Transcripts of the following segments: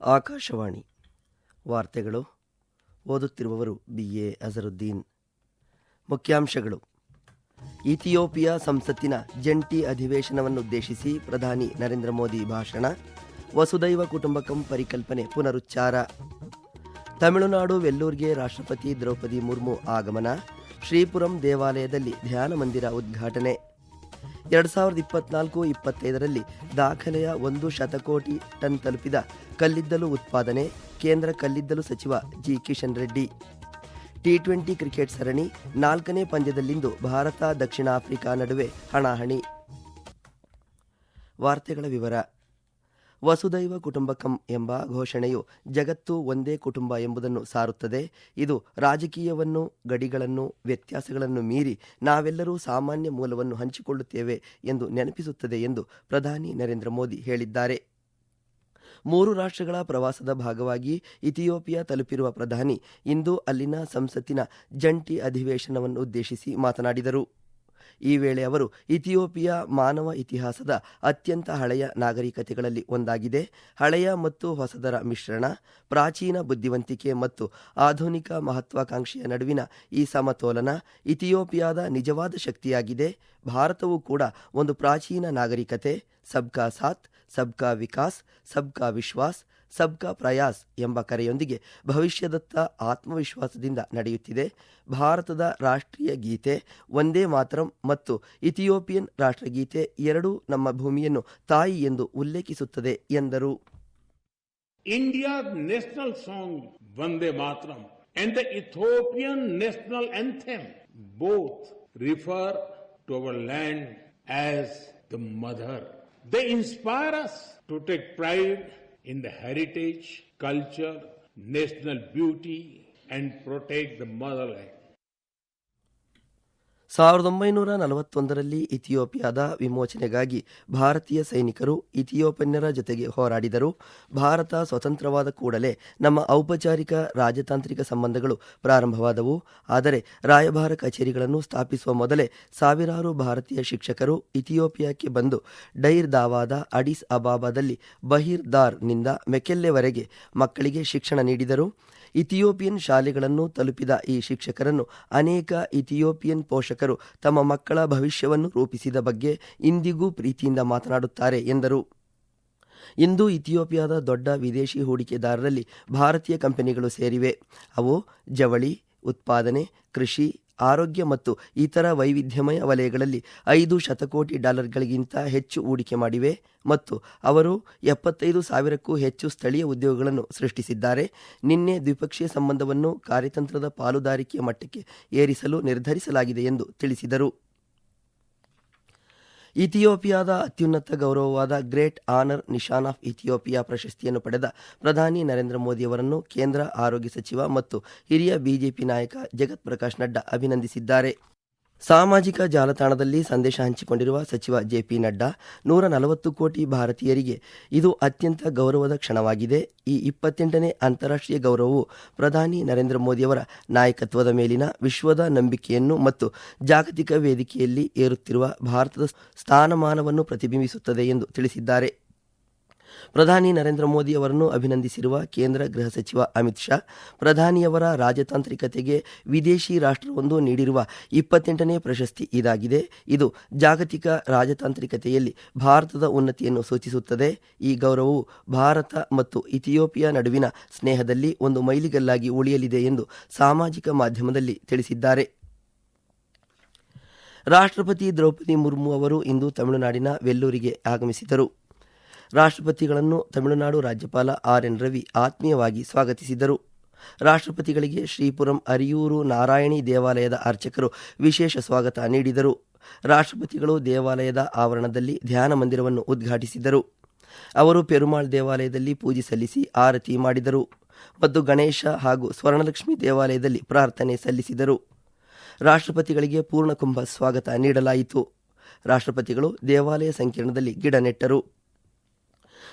ಆಕಾಶವಾಣಿ ವಾರ್ತೆಗಳು ಓದುತ್ತಿರುವವರು B A Azharuddin. ಮುಖ್ಯಾಂಶಗಳು. ಇಥಿಯೋಪಿಯಾ ಸಂಸತ್ತಿನ ಜಂಟಿ ಅಧಿವೇಶನವನ್ನುದ್ದೇಶಿಸಿ ಪ್ರಧಾನಿ ನರೇಂದ್ರ ಮೋದಿ ಭಾಷಣ, ವಸುದೈವ ಕುಟುಂಬಕಂ ಪರಿಕಲ್ಪನೆ ಪುನರುಚ್ಚಾರ. ತಮಿಳುನಾಡು, ವೆಲ್ಲೂರ್ಗೆ ರಾಷ್ಟ್ರಪತಿ ದ್ರೌಪದಿ ಮುರ್ಮು ಆಗಮನ ಶ್ರೀಪುರಂ ದೇವಾಲಯದಲ್ಲಿ ಧ್ಯಾನ ಮಂದಿರ ಉದ್ಘಾಟನೆ. ಎರಡು ಸಾವಿರದ ಇಪ್ಪತ್ನಾಲ್ಕು ಇಪ್ಪತ್ತೈದರಲ್ಲಿ ದಾಖಲೆಯ ಒಂದು ಶತಕೋಟಿ ಟನ್ ತಲುಪಿದ ಕಲ್ಲಿದ್ದಲು ಉತ್ಪಾದನೆ, ಕೇಂದ್ರ ಕಲ್ಲಿದ್ದಲು ಸಚಿವ G. Kishan Reddy. T twenty cricket ಸರಣಿ ನಾಲ್ಕನೇ ಪಂದ್ಯದಲ್ಲಿಂದು ಭಾರತ ದಕ್ಷಿಣ ಆಫ್ರಿಕಾ ನಡುವೆ ಹಣಾಹಣಿ. ವಾರ್ತೆಗಳ ವಿವರ. ವಸುದೈವ ಕುಟುಂಬಕಂ ಎಂಬ ಘೋಷಣೆಯು ಜಗತ್ತು ಒಂದೇ ಕುಟುಂಬ ಎಂಬುದನ್ನು ಸಾರುತ್ತದೆ. ಇದು ರಾಜಕೀಯವನ್ನು, ಗಡಿಗಳನ್ನು, ವ್ಯತ್ಯಾಸಗಳನ್ನು ಮೀರಿ ನಾವೆಲ್ಲರೂ ಸಾಮಾನ್ಯ ಮೂಲವನ್ನು ಹಂಚಿಕೊಳ್ಳುತ್ತೇವೆ ಎಂದು ನೆನಪಿಸುತ್ತದೆ ಎಂದು ಪ್ರಧಾನಿ ನರೇಂದ್ರ ಮೋದಿ ಹೇಳಿದ್ದಾರೆ. ಮೂರು ರಾಷ್ಟ್ರಗಳ ಪ್ರವಾಸದ ಭಾಗವಾಗಿ ಇಥಿಯೋಪಿಯಾ ತಲುಪಿರುವ ಪ್ರಧಾನಿ ಇಂದು ಅಲ್ಲಿನ ಸಂಸತ್ತಿನ ಜಂಟಿ ಅಧಿವೇಶನವನ್ನು ಉದ್ದೇಶಿಸಿ ಮಾತನಾಡಿದರು. ಈ ವೇಳೆ ಅವರು ಇಥಿಯೋಪಿಯಾ ಮಾನವ ಇತಿಹಾಸದ ಅತ್ಯಂತ ಹಳೆಯ ನಾಗರಿಕತೆಗಳಲ್ಲಿ ಒಂದಾಗಿದೆ. ಹಳೆಯ ಮತ್ತು ಹೊಸದರ ಮಿಶ್ರಣ, ಪ್ರಾಚೀನ ಬುದ್ಧಿವಂತಿಕೆ ಮತ್ತು ಆಧುನಿಕ ಮಹತ್ವಾಕಾಂಕ್ಷೆಯ ನಡುವಿನ ಈ ಸಮತೋಲನ ಇಥಿಯೋಪಿಯಾದ ನಿಜವಾದ ಶಕ್ತಿಯಾಗಿದೆ. ಭಾರತವು ಕೂಡ ಒಂದು ಪ್ರಾಚೀನ ನಾಗರಿಕತೆ. ಸಬ್ಕಾ ಸಾಥ್, ಸಬ್ಕಾ ವಿಕಾಸ್, ಸಬ್ಕಾ ವಿಶ್ವಾಸ್ ಸಬ್ಕಾ ಪ್ರಯಾಸ್ ಎಂಬ ಕರೆಯೊಂದಿಗೆ ಭವಿಷ್ಯದತ್ತ ಆತ್ಮವಿಶ್ವಾಸದಿಂದ ನಡೆಯುತ್ತಿದೆ. ಭಾರತದ ರಾಷ್ಟ್ರೀಯ ಗೀತೆ ಒಂದೇ ಮಾತರಂ ಮತ್ತು ಇಥಿಯೋಪಿಯನ್ ರಾಷ್ಟ್ರಗೀತೆ ಎರಡೂ ನಮ್ಮ ಭೂಮಿಯನ್ನು ತಾಯಿ ಎಂದು ಉಲ್ಲೇಖಿಸುತ್ತದೆ ಎಂದರು. India national song Vande Mataram and the Ethiopian national anthem both refer to our land as the mother they inspire us to take pride in the heritage, culture, national beauty and protect the motherland. ಸಾವಿರದ ಒಂಬೈನೂರ ನಲವತ್ತೊಂದರಲ್ಲಿ ಇಥಿಯೋಪಿಯಾದ ವಿಮೋಚನೆಗಾಗಿ ಭಾರತೀಯ ಸೈನಿಕರು ಇಥಿಯೋಪಿಯನ್ನರ ಜೊತೆಗೆ ಹೋರಾಡಿದರು. ಭಾರತ ಸ್ವತಂತ್ರವಾದ ಕೂಡಲೇ ನಮ್ಮ ಔಪಚಾರಿಕ ರಾಜತಾಂತ್ರಿಕ ಸಂಬಂಧಗಳು ಪ್ರಾರಂಭವಾದವು. ಆದರೆ ರಾಯಭಾರ ಕಚೇರಿಗಳನ್ನು ಸ್ಥಾಪಿಸುವ ಮೊದಲೇ ಸಾವಿರಾರು ಭಾರತೀಯ ಶಿಕ್ಷಕರು ಇಥಿಯೋಪಿಯಾಕ್ಕೆ ಬಂದು ಡೈರ್ ದಾವಾದ ಅಡಿಸ್ ಅಬಾಬಾದಲ್ಲಿ ಬಹಿರ್ ದಾರ್ನಿಂದ ಮೆಕೆಲ್ಲೆವರೆಗೆ ಮಕ್ಕಳಿಗೆ ಶಿಕ್ಷಣ ನೀಡಿದರು. ಇಥಿಯೋಪಿಯನ್ ಶಾಲೆಗಳನ್ನು ತಲುಪಿದ ಈ ಶಿಕ್ಷಕರನ್ನು ಅನೇಕ ಇಥಿಯೋಪಿಯನ್ ಪೋಷಕರು ತಮ್ಮ ಮಕ್ಕಳ ಭವಿಷ್ಯವನ್ನು ರೂಪಿಸಿದ ಬಗ್ಗೆ ಇಂದಿಗೂ ಪ್ರೀತಿಯಿಂದ ಮಾತನಾಡುತ್ತಾರೆ, ಎಂದರು. ಇಂದು ಇಥಿಯೋಪಿಯಾದ ದೊಡ್ಡ ವಿದೇಶಿ ಹೂಡಿಕೆದಾರರಲ್ಲಿ ಭಾರತೀಯ ಕಂಪನಿಗಳು ಸೇರಿವೆ. ಅವು ಜವಳಿ, ಉತ್ಪಾದನೆ, ಕೃಷಿ ಆರೋಗ್ಯ ಮತ್ತು ಇತರ ವೈವಿಧ್ಯಮಯ ವಲಯಗಳಲ್ಲಿ ಐದು ಶತಕೋಟಿ ಡಾಲರ್ಗಳಿಗಿಂತ ಹೆಚ್ಚು ಹೂಡಿಕೆ ಮಾಡಿವೆ ಮತ್ತು ಅವರು ಎಪ್ಪತ್ತೈದು ಸಾವಿರಕ್ಕೂ ಹೆಚ್ಚು ಸ್ಥಳೀಯ ಉದ್ಯೋಗಗಳನ್ನು ಸೃಷ್ಟಿಸಿದ್ದಾರೆ. ನಿನ್ನೆ ದ್ವಿಪಕ್ಷೀಯ ಸಂಬಂಧವನ್ನು ಕಾರ್ಯತಂತ್ರದ ಪಾಲುದಾರಿಕೆಯ ಮಟ್ಟಕ್ಕೆ ಏರಿಸಲು ನಿರ್ಧರಿಸಲಾಗಿದೆ ಎಂದು ತಿಳಿಸಿದರು. ಇಥಿಯೋಪಿಯಾದ ಅತ್ಯುನ್ನತ ಗೌರವವಾದ great honour Nishan of Ethiopia ಪ್ರಶಸ್ತಿಯನ್ನು ಪಡೆದ ಪ್ರಧಾನಿ ನರೇಂದ್ರ ಮೋದಿಯವರನ್ನು ಕೇಂದ್ರ ಆರೋಗ್ಯ ಸಚಿವ ಮತ್ತು ಹಿರಿಯ ಬಿಜೆಪಿ ನಾಯಕ ಜಗತ್ ಪ್ರಕಾಶ್ ನಡ್ಡಾ ಅಭಿನಂದಿಸಿದ್ದಾರೆ. ಸಾಮಾಜಿಕ ಜಾಲತಾಣದಲ್ಲಿ ಸಂದೇಶ ಹಂಚಿಕೊಂಡಿರುವ ಸಚಿವ ಜೆಪಿ ನಡ್ಡಾ, ನೂರ ನಲವತ್ತು ಕೋಟಿ ಭಾರತೀಯರಿಗೆ ಇದು ಅತ್ಯಂತ ಗೌರವದ ಕ್ಷಣವಾಗಿದೆ. ಈ ಇಪ್ಪತ್ತೆಂಟನೇ ಅಂತಾರಾಷ್ಟ್ರೀಯ ಗೌರವವು ಪ್ರಧಾನಿ ನರೇಂದ್ರ ಮೋದಿಯವರ ನಾಯಕತ್ವದ ಮೇಲಿನ ವಿಶ್ವದ ನಂಬಿಕೆಯನ್ನು ಮತ್ತು ಜಾಗತಿಕ ವೇದಿಕೆಯಲ್ಲಿ ಏರುತ್ತಿರುವ ಭಾರತದ ಸ್ಥಾನಮಾನವನ್ನು ಪ್ರತಿಬಿಂಬಿಸುತ್ತದೆ ಎಂದು ತಿಳಿಸಿದ್ದಾರೆ. ಪ್ರಧಾನಿ ನರೇಂದ್ರ ಮೋದಿ ಅವರನ್ನು ಅಭಿನಂದಿಸಿರುವ ಕೇಂದ್ರ ಗೃಹ ಸಚಿವ ಅಮಿತ್ ಶಾ, ಪ್ರಧಾನಿಯವರ ರಾಜತಾಂತ್ರಿಕತೆಗೆ ವಿದೇಶಿ ರಾಷ್ಟ್ರವೊಂದು ನೀಡಿರುವ ಇಪ್ಪತ್ತೆಂಟನೇ ಪ್ರಶಸ್ತಿ ಇದಾಗಿದೆ. ಇದು ಜಾಗತಿಕ ರಾಜತಾಂತ್ರಿಕತೆಯಲ್ಲಿ ಭಾರತದ ಉನ್ನತಿಯನ್ನು ಸೂಚಿಸುತ್ತದೆ. ಈ ಗೌರವವು ಭಾರತ ಮತ್ತು ಇಥಿಯೋಪಿಯಾ ನಡುವಿನ ಸ್ನೇಹದಲ್ಲಿ ಒಂದು ಮೈಲಿಗಲ್ಲಾಗಿ ಉಳಿಯಲಿದೆ ಎಂದು ಸಾಮಾಜಿಕ ಮಾಧ್ಯಮದಲ್ಲಿ ತಿಳಿಸಿದ್ದಾರೆ. ರಾಷ್ಟ್ರಪತಿ ದ್ರೌಪದಿ ಮುರ್ಮು ಅವರು ಇಂದು ತಮಿಳುನಾಡಿನ ವೆಲ್ಲೂರಿಗೆ ಆಗಮಿಸಿದರು. ರಾಷ್ಟ್ರಪತಿಗಳನ್ನು ತಮಿಳುನಾಡು ರಾಜ್ಯಪಾಲ ಆರ್ ಎನ್ ರವಿ ಆತ್ಮೀಯವಾಗಿ ಸ್ವಾಗತಿಸಿದರು. ರಾಷ್ಟ್ರಪತಿಗಳಿಗೆ ಶ್ರೀಪುರಂ ಅರಿಯೂರು ನಾರಾಯಣಿ ದೇವಾಲಯದ ಅರ್ಚಕರು ವಿಶೇಷ ಸ್ವಾಗತ ನೀಡಿದರು. ರಾಷ್ಟ್ರಪತಿಗಳು ದೇವಾಲಯದ ಆವರಣದಲ್ಲಿ ಧ್ಯಾನ ಮಂದಿರವನ್ನು ಉದ್ಘಾಟಿಸಿದರು. ಅವರು ಪೆರುಮಾಳ್ ದೇವಾಲಯದಲ್ಲಿ ಪೂಜೆ ಸಲ್ಲಿಸಿ ಆರತಿ ಮಾಡಿದರು. ಮತ್ತು ಗಣೇಶ ಹಾಗೂ ಸ್ವರ್ಣಲಕ್ಷ್ಮಿ ದೇವಾಲಯದಲ್ಲಿ ಪ್ರಾರ್ಥನೆ ಸಲ್ಲಿಸಿದರು. ರಾಷ್ಟ್ರಪತಿಗಳಿಗೆ ಪೂರ್ಣಕುಂಭ ಸ್ವಾಗತ ನೀಡಲಾಯಿತು. ರಾಷ್ಟ್ರಪತಿಗಳು ದೇವಾಲಯ ಸಂಕೀರ್ಣದಲ್ಲಿ ಗಿಡ ನೆಟ್ಟರು.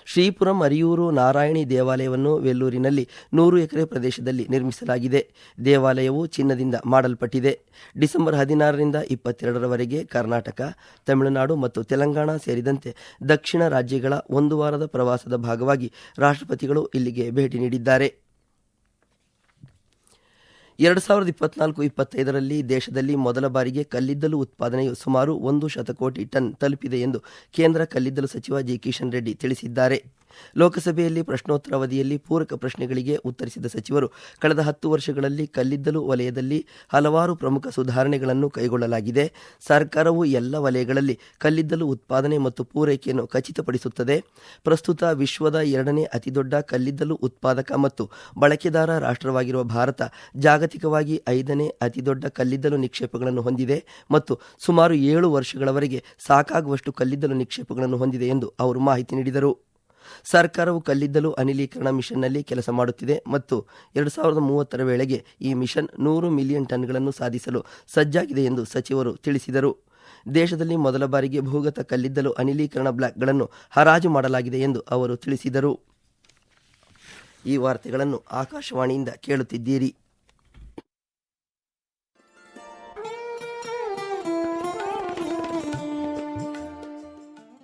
ಶ್ರೀಪುರಂ, ಅರಿಯೂರು, ನಾರಾಯಣಿ ದೇವಾಲಯವನ್ನು ವೆಲ್ಲೂರಿನಲ್ಲಿ ನೂರು ಎಕರೆ ಪ್ರದೇಶದಲ್ಲಿ ನಿರ್ಮಿಸಲಾಗಿದೆ. ದೇವಾಲಯವು ಚಿನ್ನದಿಂದ ಮಾಡಲ್ಪಟ್ಟಿದೆ. ಡಿಸೆಂಬರ್ ಹದಿನಾರರಿಂದ ಇಪ್ಪತ್ತೆರಡರವರೆಗೆ ಕರ್ನಾಟಕ, ತಮಿಳುನಾಡು ಮತ್ತು ತೆಲಂಗಾಣ ಸೇರಿದಂತೆ ದಕ್ಷಿಣ ರಾಜ್ಯಗಳ ಒಂದು ವಾರದ ಪ್ರವಾಸದ ಭಾಗವಾಗಿ ರಾಷ್ಟ್ರಪತಿಗಳು ಇಲ್ಲಿಗೆ ಭೇಟಿ ನೀಡಿದ್ದಾರೆ. ಎರಡು ಸಾವಿರದ ಇಪ್ಪತ್ನಾಲ್ಕು, ಇಪ್ಪತ್ತೈದರಲ್ಲಿ ದೇಶದಲ್ಲಿ ಮೊದಲ ಬಾರಿಗೆ ಕಲ್ಲಿದ್ದಲು ಉತ್ಪಾದನೆಯು ಸುಮಾರು ಒಂದು ಶತಕೋಟಿ ಟನ್ ತಲುಪಿದೆ ಎಂದು ಕೇಂದ್ರ ಕಲ್ಲಿದ್ದಲು ಸಚಿವ ಜಿ ಕಿಶನ್ ರೆಡ್ಡಿ ತಿಳಿಸಿದ್ದಾರೆ. ಲೋಕಸಭೆಯಲ್ಲಿ ಪ್ರಶ್ನೋತ್ತರ ಅವಧಿಯಲ್ಲಿ ಪೂರಕ ಪ್ರಶ್ನೆಗಳಿಗೆ ಉತ್ತರಿಸಿದ ಸಚಿವರು, ಕಳೆದ ಹತ್ತು ವರ್ಷಗಳಲ್ಲಿ ಕಲ್ಲಿದ್ದಲು ವಲಯದಲ್ಲಿ ಹಲವಾರು ಪ್ರಮುಖ ಸುಧಾರಣೆಗಳನ್ನು ಕೈಗೊಳ್ಳಲಾಗಿದೆ. ಸರ್ಕಾರವು ಎಲ್ಲ ವಲಯಗಳಲ್ಲಿ ಕಲ್ಲಿದ್ದಲು ಉತ್ಪಾದನೆ ಮತ್ತು ಪೂರೈಕೆಯನ್ನು ಖಚಿತಪಡಿಸುತ್ತದೆ. ಪ್ರಸ್ತುತ ವಿಶ್ವದ ಎರಡನೇ ಅತಿದೊಡ್ಡ ಕಲ್ಲಿದ್ದಲು ಉತ್ಪಾದಕ ಮತ್ತು ಬಳಕೆದಾರ ರಾಷ್ಟ್ರವಾಗಿರುವ ಭಾರತ ಜಾಗತಿಕವಾಗಿ ಐದನೇ ಅತಿದೊಡ್ಡ ಕಲ್ಲಿದ್ದಲು ನಿಕ್ಷೇಪಗಳನ್ನು ಹೊಂದಿದೆ ಮತ್ತು ಸುಮಾರು ಏಳು ವರ್ಷಗಳವರೆಗೆ ಸಾಕಾಗುವಷ್ಟು ಕಲ್ಲಿದ್ದಲು ನಿಕ್ಷೇಪಗಳನ್ನು ಹೊಂದಿದೆ ಎಂದು ಅವರು ಮಾಹಿತಿ ನೀಡಿದರು. ಸರ್ಕಾರವು ಕಲ್ಲಿದ್ದಲು ಅನಿಲೀಕರಣ ಮಿಷನ್ನಲ್ಲಿ ಕೆಲಸ ಮಾಡುತ್ತಿದೆ ಮತ್ತು ಎರಡು ಸಾವಿರದ ಮೂವತ್ತರ ವೇಳೆಗೆ ಈ ಮಿಷನ್ ನೂರು ಮಿಲಿಯನ್ ಟನ್ಗಳನ್ನು ಸಾಧಿಸಲು ಸಜ್ಜಾಗಿದೆ ಎಂದು ಸಚಿವರು ತಿಳಿಸಿದರು. ದೇಶದಲ್ಲಿ ಮೊದಲ ಬಾರಿಗೆ ಭೂಗತ ಕಲ್ಲಿದ್ದಲು ಅನಿಲೀಕರಣ ಬ್ಲಾಕ್ಗಳನ್ನು ಹರಾಜು ಮಾಡಲಾಗಿದೆ ಎಂದು ಅವರು ತಿಳಿಸಿದರು. ಈ ವಾರ್ತೆಗಳನ್ನು ಆಕಾಶವಾಣಿಯಿಂದ ಕೇಳುತ್ತಿದ್ದೀರಿ.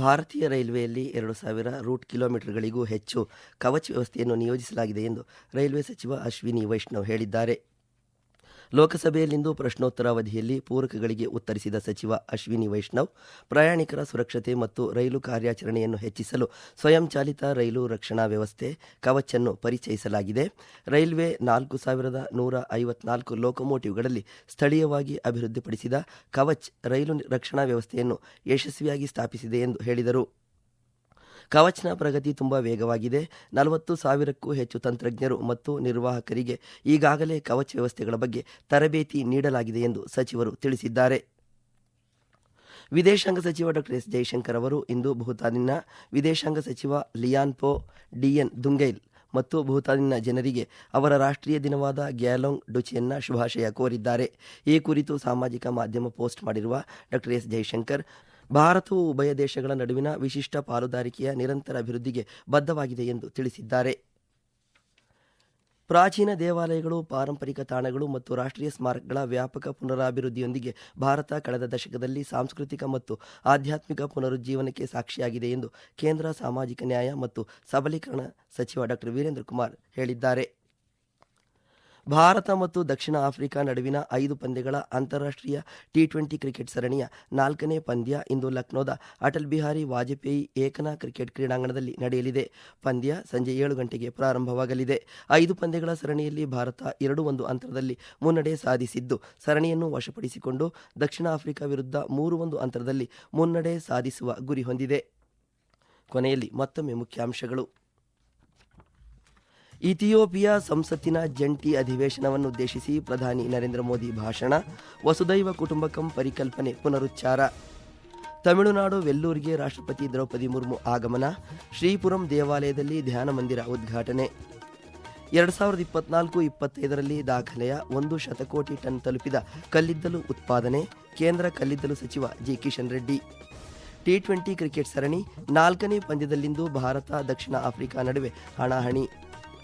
ಭಾರತೀಯ ರೈಲ್ವೆಯಲ್ಲಿ ಎರಡು ಸಾವಿರ ರೂಟ್ ಕಿಲೋಮೀಟರ್ಗಳಿಗೂ ಹೆಚ್ಚು ಕವಚ ವ್ಯವಸ್ಥೆಯನ್ನು ನಿಯೋಜಿಸಲಾಗಿದೆ ಎಂದು ರೈಲ್ವೆ ಸಚಿವ ಅಶ್ವಿನಿ ವೈಷ್ಣವ್ ಹೇಳಿದ್ದಾರೆ. ಲೋಕಸಭೆಯಲ್ಲಿಂದು ಪ್ರಶ್ನೋತ್ತರ ಅವಧಿಯಲ್ಲಿ ಪೂರಕಗಳಿಗೆ ಉತ್ತರಿಸಿದ ಸಚಿವ ಅಶ್ವಿನಿ ವೈಷ್ಣವ್, ಪ್ರಯಾಣಿಕರ ಸುರಕ್ಷತೆ ಮತ್ತು ರೈಲು ಕಾರ್ಯಾಚರಣೆಯನ್ನು ಹೆಚ್ಚಿಸಲು ಸ್ವಯಂಚಾಲಿತ ರೈಲು ರಕ್ಷಣಾ ವ್ಯವಸ್ಥೆ ಕವಚ್ ಅನ್ನು ಪರಿಚಯಿಸಲಾಗಿದೆ. ರೈಲ್ವೆ ನಾಲ್ಕು ಸಾವಿರದ ನೂರ ಐವತ್ನಾಲ್ಕು ಲೋಕೋಮೋಟಿವ್ಗಳಲ್ಲಿ ಸ್ಥಳೀಯವಾಗಿ ಅಭಿವೃದ್ಧಿಪಡಿಸಿದ ಕವಚ್ ರೈಲು ರಕ್ಷಣಾ ವ್ಯವಸ್ಥೆಯನ್ನು ಯಶಸ್ವಿಯಾಗಿ ಸ್ಥಾಪಿಸಿದೆ ಎಂದು ಹೇಳಿದರು. ಕವಚ್ನ ಪ್ರಗತಿ ತುಂಬ ವೇಗವಾಗಿದೆ. ನಲವತ್ತು ಸಾವಿರಕ್ಕೂ ಹೆಚ್ಚು ತಂತ್ರಜ್ಞರು ಮತ್ತು ನಿರ್ವಾಹಕರಿಗೆ ಈಗಾಗಲೇ ಕವಚ್ ವ್ಯವಸ್ಥೆಗಳ ಬಗ್ಗೆ ತರಬೇತಿ ನೀಡಲಾಗಿದೆ ಎಂದು ಸಚಿವರು ತಿಳಿಸಿದ್ದಾರೆ. ವಿದೇಶಾಂಗ ಸಚಿವ ಡಾಕ್ಟರ್ ಎಸ್. ಜೈಶಂಕರ್ ಅವರು ಇಂದು ಭೂತಾನಿನ ವಿದೇಶಾಂಗ ಸಚಿವ ಲಿಯಾನ್ಪೋ ಡಿಎನ್ ದುಂಗೈಲ್ ಮತ್ತು ಭೂತಾನಿನ ಜನರಿಗೆ ಅವರ ರಾಷ್ಟ್ರೀಯ ದಿನವಾದ ಗ್ಯಾಲೋಂಗ್ ಡುಚಿಯನ್ನ ಶುಭಾಶಯ ಕೋರಿದ್ದಾರೆ. ಈ ಕುರಿತು ಸಾಮಾಜಿಕ ಮಾಧ್ಯಮ ಪೋಸ್ಟ್ ಮಾಡಿರುವ ಡಾಕ್ಟರ್ ಎಸ್. ಜೈಶಂಕರ್ ಭಾರತವು ಉಭಯ ದೇಶಗಳ ನಡುವಿನ ವಿಶಿಷ್ಟ ಪಾಲುದಾರಿಕೆಯ ನಿರಂತರ ಅಭಿವೃದ್ಧಿಗೆ ಬದ್ಧವಾಗಿದೆ ಎಂದು ತಿಳಿಸಿದ್ದಾರೆ. ಪ್ರಾಚೀನ ದೇವಾಲಯಗಳು, ಪಾರಂಪರಿಕ ತಾಣಗಳು ಮತ್ತು ರಾಷ್ಟ್ರೀಯ ಸ್ಮಾರಕಗಳ ವ್ಯಾಪಕ ಪುನರಾಭಿವೃದ್ಧಿಯೊಂದಿಗೆ ಭಾರತ ಕಳೆದ ದಶಕದಲ್ಲಿ ಸಾಂಸ್ಕೃತಿಕ ಮತ್ತು ಆಧ್ಯಾತ್ಮಿಕ ಪುನರುಜ್ಜೀವನಕ್ಕೆ ಸಾಕ್ಷಿಯಾಗಿದೆ ಎಂದು ಕೇಂದ್ರ ಸಾಮಾಜಿಕ ನ್ಯಾಯ ಮತ್ತು ಸಬಲೀಕರಣ ಸಚಿವ ಡಾಕ್ಟರ್ ವೀರೇಂದ್ರ ಕುಮಾರ್ ಹೇಳಿದ್ದಾರೆ. ಭಾರತ ಮತ್ತು ದಕ್ಷಿಣ ಆಫ್ರಿಕಾ ನಡುವಿನ ಐದು ಪಂದ್ಯಗಳ ಅಂತಾರಾಷ್ಟ್ರೀಯ ಟಿ ಟ್ವೆಂಟಿ ಕ್ರಿಕೆಟ್ ಸರಣಿಯ ನಾಲ್ಕನೇ ಪಂದ್ಯ ಇಂದು ಲಕ್ನೋದ ಅಟಲ್ ಬಿಹಾರಿ ವಾಜಪೇಯಿ ಏಕನಾ ಕ್ರಿಕೆಟ್ ಕ್ರೀಡಾಂಗಣದಲ್ಲಿ ನಡೆಯಲಿದೆ. ಪಂದ್ಯ ಸಂಜೆ ಏಳು ಗಂಟೆಗೆ ಪ್ರಾರಂಭವಾಗಲಿದೆ. ಐದು ಪಂದ್ಯಗಳ ಸರಣಿಯಲ್ಲಿ ಭಾರತ ಎರಡು ಒಂದು ಅಂತರದಲ್ಲಿ ಮುನ್ನಡೆ ಸಾಧಿಸಿದ್ದು, ಸರಣಿಯನ್ನು ವಶಪಡಿಸಿಕೊಂಡು ದಕ್ಷಿಣ ಆಫ್ರಿಕಾ ವಿರುದ್ಧ ಮೂರು ಒಂದು ಅಂತರದಲ್ಲಿ ಮುನ್ನಡೆ ಸಾಧಿಸುವ ಗುರಿ ಹೊಂದಿದೆ. ಕೊನೆಯಲ್ಲಿ ಮತ್ತೊಮ್ಮೆ ಮುಖ್ಯಾಂಶಗಳು. ಇಥಿಯೋಪಿಯಾ ಸಂಸತ್ತಿನ ಜಂಟಿ ಅಧಿವೇಶನವನ್ನುದ್ದೇಶಿಸಿ ಪ್ರಧಾನಿ ನರೇಂದ್ರ ಮೋದಿ ಭಾಷಣ, ವಸುದೈವ ಕುಟುಂಬಕಂ ಪರಿಕಲ್ಪನೆ ಪುನರುಚ್ಚಾರ. ತಮಿಳುನಾಡು ವೆಲ್ಲೂರಿಗೆ ರಾಷ್ಟ್ರಪತಿ ದ್ರೌಪದಿ ಮುರ್ಮು ಆಗಮನ, ಶ್ರೀಪುರಂ ದೇವಾಲಯದಲ್ಲಿ ಧ್ಯಾನ ಮಂದಿರ ಉದ್ಘಾಟನೆ. ಎರಡು ಸಾವಿರದ ಇಪ್ಪತ್ನಾಲ್ಕು ಇಪ್ಪತ್ತೈದರಲ್ಲಿ ದಾಖಲೆಯ ಒಂದು ಶತಕೋಟಿ ಟನ್ ತಲುಪಿದ ಕಲ್ಲಿದ್ದಲು ಉತ್ಪಾದನೆ, ಕೇಂದ್ರ ಕಲ್ಲಿದ್ದಲು ಸಚಿವ G Kishan Reddy. T twenty cricket ಸರಣಿ ನಾಲ್ಕನೇ ಪಂದ್ಯದಲ್ಲಿಂದು ಭಾರತ ದಕ್ಷಿಣ ಆಫ್ರಿಕಾ ನಡುವೆ ಹಣಾಹಣಿ.